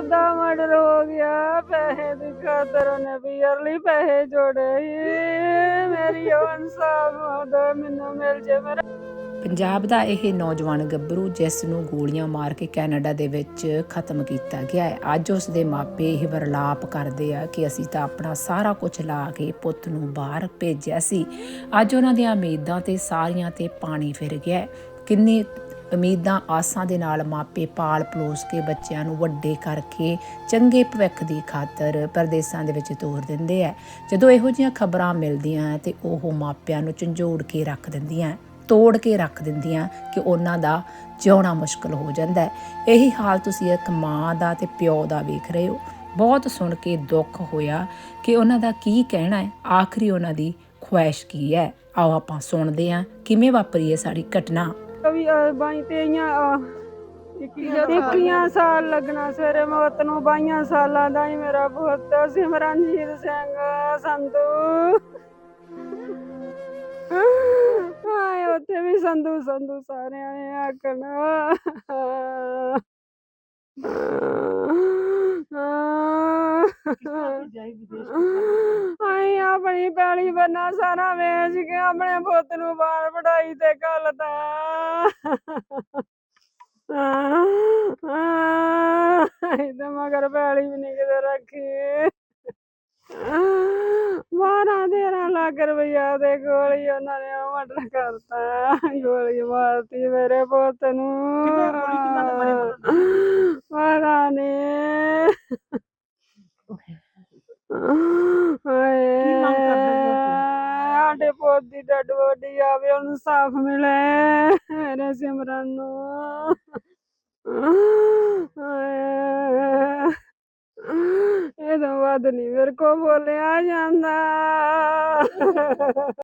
ਦਾਦਾ ਮਰਡਰ ਹੋ ਗਿਆ। ਪੈਸੇ ਦੀ ਖਾਤਰ ਉਹਨੇ ਬੀਅਰਲੀ ਪੈਸੇ ਜੋੜੇ ਮੇਰੀ ਉਹ ਇਨਸਾਫ ਹੋਦਾ ਮੈਨੂੰ ਮਿਲ ਜੇ ਮੇਰਾ ਪੰਜਾਬ ਦਾ ਇਹ ਨੌਜਵਾਨ ਗੱਭਰੂ ਜਿਸ ਨੂੰ ਗੋਲੀਆਂ ਮਾਰ ਕੇ ਕੈਨੇਡਾ ਦੇ ਵਿੱਚ ਖਤਮ ਕੀਤਾ ਗਿਆ ਹੈ, ਅੱਜ ਉਸ ਦੇ ਮਾਪੇ ਇਹ ਵਰਲਾਪ ਕਰਦੇ ਆ ਕਿ ਅਸੀਂ ਤਾਂ ਆਪਣਾ ਸਾਰਾ ਕੁਝ ਲਾ ਕੇ ਪੁੱਤ ਨੂੰ ਬਾਹਰ ਭੇਜਿਆ ਸੀ। ਅੱਜ ਉਹਨਾਂ ਦੀਆਂ ਉਮੀਦਾਂ ਤੇ ਸਾਰੀਆਂ ਤੇ ਪਾਣੀ ਫਿਰ ਗਿਆ ਕਿੰਨੇ ਉਮੀਦਾਂ, ਆਸਾਂ ਦੇ ਨਾਲ ਮਾਪੇ ਪਾਲ ਪਲੋਸ ਕੇ ਬੱਚਿਆਂ ਨੂੰ ਵੱਡੇ ਕਰਕੇ ਚੰਗੇ ਭਵਿੱਖ ਦੀ ਖਾਤਰ ਪਰਦੇਸਾਂ ਦੇ ਵਿੱਚ ਤੋਰ ਦਿੰਦੇ ਆ। ਜਦੋਂ ਇਹੋ ਜਿਹੀਆਂ ਖਬਰਾਂ ਮਿਲਦੀਆਂ ਤੇ ਉਹ ਮਾਪਿਆਂ ਨੂੰ ਝੰਜੋੜ ਕੇ ਰੱਖ ਦਿੰਦੀਆਂ, ਤੋੜ ਕੇ ਰੱਖ ਦਿੰਦੀਆਂ ਕਿ ਉਹਨਾਂ ਦਾ ਜਿਉਣਾ ਮੁਸ਼ਕਲ ਹੋ ਜਾਂਦਾ ਹੈ। ਇਹੀ ਹਾਲ ਤੁਸੀਂ ਇੱਕ ਮਾਂ ਦਾ ਤੇ ਪਿਓ ਦਾ ਵੇਖ ਰਹੇ ਹੋ। ਬਹੁਤ ਸੁਣ ਕੇ ਦੁੱਖ ਹੋਇਆ ਕਿ ਉਹਨਾਂ ਦਾ ਕੀ ਕਹਿਣਾ ਹੈ। ਆਖਰੀ ਉਹਨਾਂ ਦੀ ਖੁਆਇਸ਼ ਕੀ ਹੈ? ਆਓ ਆਪਾਂ ਸੁਣਦੇ ਹਾਂ ਕਿਵੇਂ ਵਾਪਰੀ ਹੈ ਸਾਰੀ ਘਟਨਾ। ਕਵੀ ਬਾਈ ਤੇਈਆਂ ਇੱਕੀਆਂ ਸਾਲ ਲੱਗਣਾ। ਸਵੇਰੇ ਮੌਤ ਨੂੰ ਬਾਈਆਂ ਸਾਲਾਂ ਦਾ ਹੀ ਮੇਰਾ ਪੁੱਤ ਸਿਮਰਨਜੀਤ ਸਿੰਘ ਸੰਧੂ। ਹਾਏ ਉੱਥੇ ਵੀ ਸੰਧੂ ਸੰਧੂ ਸਾਰਿਆਂ ਨੇ ਆਖਣਾ। ਆਈ ਆਪਣੀ ਪੈਲੀ ਬੰਨਾ ਸਾਰਾ ਵੇਚ ਕੇ ਆਪਣੇ ਪੁੱਤ ਨੂੰ ਬਾਹਰ ਪੜਾਈ ਤੇ ਘੱਲਦਾ ਆਈ ਤੇ ਮਗਰ ਪੈਲੀ ਵੀ ਨਹੀਂ ਕਿਤੇ ਰੱਖੀ। ਬਾਰਾਂ ਤੇਰਾਂ ਲੱਖ ਰੁਪਈਆ ਦੇ ਹੀ ਉਹਨਾਂ ਨੇ ਉਹ ਮਰਡਰ ਕਰਤਾ। ਗੋਲੀ ਮਾਰਤੀ ਮੇਰੇ ਪੁੱਤ ਨੂੰ। ਪਤਾ ਨੀ। ਹਾਏ। ਸਾਡੇ ਪੁੱਤ ਦੀ ਡੱਡ ਬੋਡੀ ਆਵੇ, ਉਹਨੂੰ ਸਾਫ਼ ਮਿਲੇ। ਮੇਰੇ ਸਿਮਰਨ ਨੂੰ। ਇਹ ਤਾਂ ਵੱਧ ਨਹੀਂ ਮੇਰੇ ਕੋ ਬੋਲਿਆ ਜਾਂਦਾ।